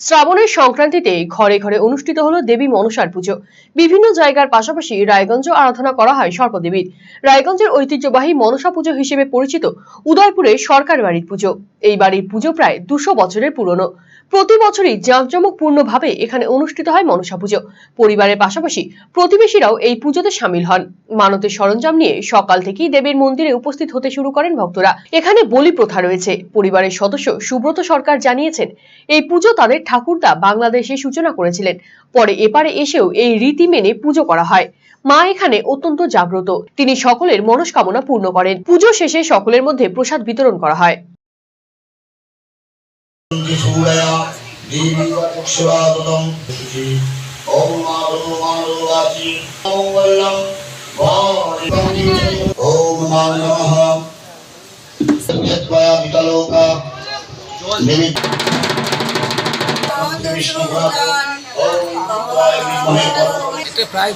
শ্রাবণের সংক্রান্তিতে ঘরে ঘরে অনুষ্ঠিত হলো দেবী মনসার পুজো। বিভিন্ন জায়গার পাশাপাশি রায়গঞ্জ আরাধনা করা হয় সর্পদেবীর। রায়গঞ্জের ঐতিহ্যবাহী মনসা পুজো হিসেবে পরিচিত উদয়পুরে সরকার বাড়ির পুজো। এই বাড়ির পুজো প্রায় দুশো বছরের পুরনো। প্রতি বছরই জাঁকজমকপূর্ণভাবে এখানে অনুষ্ঠিত হয় মনসা পুজো। পরিবারের পাশাপাশি প্রতিবেশীরাও এই পুজোতে সামিল হন। মানতের সরঞ্জাম নিয়ে সকাল থেকেই দেবীর মন্দিরে উপস্থিত হতে শুরু করেন ভক্তরা। এখানে বলি প্রথা রয়েছে। পরিবারের সদস্য সুব্রত সরকার জানিয়েছেন, এই পুজো তাদের ঠাকুরদা বাংলাদেশে সূচনা করেছিলেন। পরে এপারে এসেও এই রীতি মেনে পুজো করা হয়। মা এখানে অত্যন্ত জাগ্রত। তিনি সকলের মনস্কামনা পূর্ণ করেন। পুজো শেষে সকলের মধ্যে প্রসাদ বিতরণ করা হয়। এটা প্রায়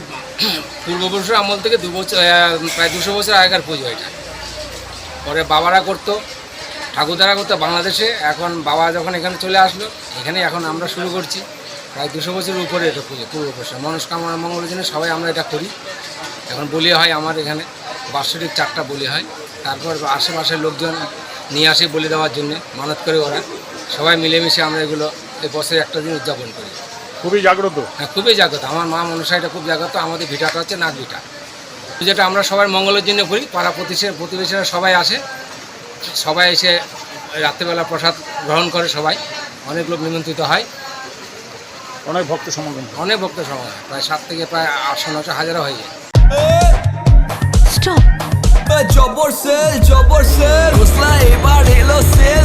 পূর্বপুরুষের আমল থেকে দু বছর প্রায় দুশো বছর আগেকার পুজো এটা। পরে বাবারা করতো ঠাকুরদারা করতো বাংলাদেশে। এখন বাবা যখন এখানে চলে আসলো, এখানে এখন আমরা শুরু করছি। প্রায় দুশো বছরের উপরে এটা পুজো পূর্বপুরুষের মনস্কামনা মঙ্গলের জন্য সবাই আমরা এটা করি। এখন বলি হয় আমার এখানে, বাৎসরিক চারটা বলি হয়। তারপর আশেপাশের লোকজন নিয়ে আসে বলি দেওয়ার জন্য, মানত করে ওরা। সবাই মিলেমিশে আমরা এগুলো বছরে একটা দিন উদযাপন করি। খুবই জাগ্রত? হ্যাঁ খুবই জাগ্রত। আমার মা মনসা এটা খুব জাগ্রত। আমাদের ভিটাটা হচ্ছে নাক ভিটা যেটা আমরা সবাই মঙ্গলের জন্য করি পাড়া প্রতিবেশী প্রতিবেশীরা সবাই আসে। সবাই এসে রাত্রেবেলা প্রসাদ গ্রহণ করে সবাই। অনেক লোক নিমন্ত্রিত হয়। অনেক ভক্ত সমাগম অনেক ভক্ত সমাগম প্রায় সাত থেকে প্রায় আটশো নশো হাজারও হয়ে যায়. জবর সেল জবর সেল। হোসলা এবার এলো সেল।